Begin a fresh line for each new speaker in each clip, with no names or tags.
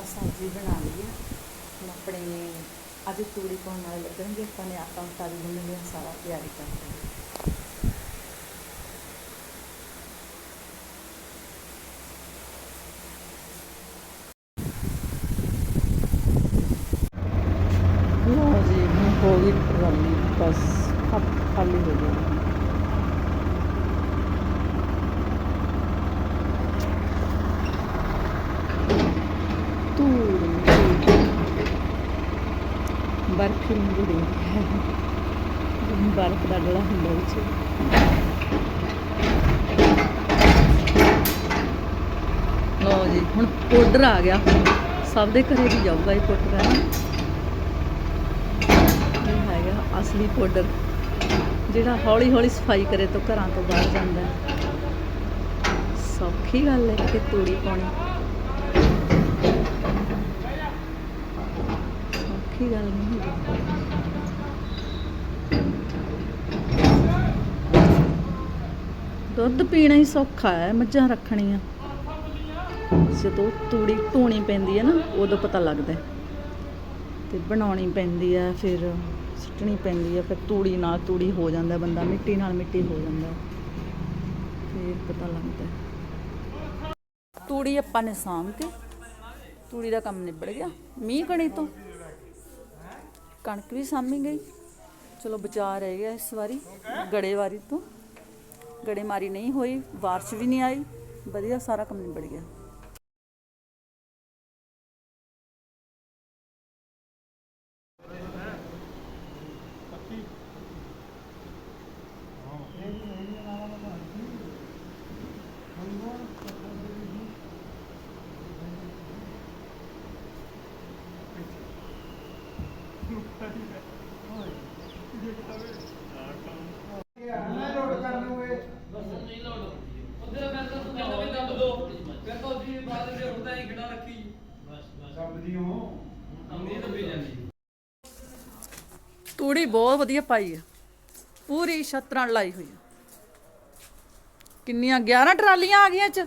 ਆਪਾਂ ਸਬਜ਼ੀ ਬਣਾ ਲਈ ਆ ਹੁਣ ਆਪਣੇ ਅੱਜ ਤੂੜੀ ਪਾਉਣ ਵਾਲੇ ਲੱਗਣਗੇ, ਆਪਾਂ ਨੇ ਆਟਾ ਉਟਾ ਵੀ ਗੁੰਨ ਲਿਆ, ਸਾਰਾ ਤਿਆਰੀ ਕਰ ਲਈ। ਹੁਣ ਹੋ ਗਈ ਟਰਾਲੀ ਬਸ ਖਾਲੀ ਹੋ ਗਈ ਤੂੜੀ ਬਰਫ ਨੂੰ ਦੇ ਬਰਫ ਦਾ ਡਲਾ ਹੁੰਦਾ ਵਿੱਚ। ਲਓ ਜੀ, ਹੁਣ ਪਾਊਡਰ ਆ ਗਿਆ। ਸਭ ਦੇ ਘਰੇ ਵੀ ਜਾਊਗਾ ਇਹ ਪਾਊਡਰ ਹੈ ਨਾ। ਇਹ ਹੈਗਾ ਅਸਲੀ ਪਾਊਡਰ ਜਿਹੜਾ ਹੌਲੀ ਹੌਲੀ ਸਫ਼ਾਈ ਕਰੇ ਤੋਂ ਘਰਾਂ ਤੋਂ ਬਾਹਰ ਜਾਂਦਾ ਸੌਖੀ ਗੱਲ ਹੈ ਕਿ ਤੂੜੀ ਪਾਉਣੀ। ਸੌਖੀ ਗੱਲ ਨਹੀਂ ਹੈਗੀ ਦੁੱਧ ਪੀਣਾ ਹੀ ਸੌਖਾ ਹੈ, ਮੱਝਾਂ ਰੱਖਣੀਆਂ। ਜਦੋਂ ਤੂੜੀ ਧੋਣੀ ਪੈਂਦੀ ਹੈ ਨਾ, ਉਦੋਂ ਪਤਾ ਲੱਗਦਾ ਤੇ ਬਣਾਉਣੀ ਪੈਂਦੀ ਆ ਫਿਰ ਸੁੱਟਣੀ ਪੈਂਦੀ ਆ ਫਿਰ ਤੂੜੀ ਨਾਲ ਤੂੜੀ ਹੋ ਜਾਂਦਾ ਬੰਦਾ, ਮਿੱਟੀ ਨਾਲ ਮਿੱਟੀ ਹੋ ਜਾਂਦਾ ਫਿਰ ਪਤਾ ਲੱਗਦਾ ਤੂੜੀ ਆਪਾਂ ਨੇ ਸਾਂਭ ਕੇ ਤੂੜੀ ਦਾ ਕੰਮ ਨਿਬੜ ਗਿਆ। ਮੀਂਹ ਕਣੀ ਤੋਂ ਕਣਕ ਵੀ ਸਾਂਭੀ ਗਈ। ਚਲੋ ਬਚਾ ਰਹਿ ਗਿਆ ਇਸ ਵਾਰੀ ਗੜੇਵਾਰੀ ਤੋਂ। ਗੜੇਮਾਰੀ ਨਹੀਂ ਹੋਈ, ਬਾਰਿਸ਼ ਵੀ ਨਹੀਂ ਆਈ। ਵਧੀਆ ਸਾਰਾ ਕੰਮ ਨਿਬੜ ਗਿਆ। ਤੂੜੀ ਬਹੁਤ ਵਧੀਆ ਪਾਈ ਹੈ ਪੂਰੀ ਛਤਰਾਂ ਲਾਈ ਹੋਈ ਹੈ ਕਿੰਨੀਆਂ 11 ਟਰਾਲੀਆਂ ਆ ਗਈਆਂ ਚ?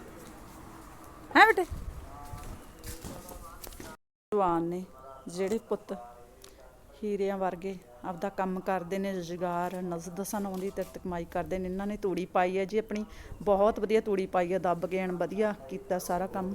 ਹੈ ਬੇਟੇ? ਜਵਾਨ ਨੇ, ਜਿਹੜੇ ਪੁੱਤ ਹੀਰਿਆਂ ਵਰਗੇ ਆਪਦਾ ਕੰਮ ਕਰਦੇ ਨੇ ਰੁਜ਼ਗਾਰ ਨਜ਼ਦਸਨ ਆਉਂਦੀ ਤੇ ਕਮਾਈ ਕਰਦੇ ਨੇ। ਇਹਨਾਂ ਨੇ ਤੂੜੀ ਪਾਈ ਹੈ ਜੀ, ਆਪਣੀ ਬਹੁਤ ਵਧੀਆ ਤੂੜੀ ਪਾਈ ਹੈ, ਦੱਬ ਕੇ ਐਨ ਵਧੀਆ ਕੀਤਾ ਸਾਰਾ ਕੰਮ।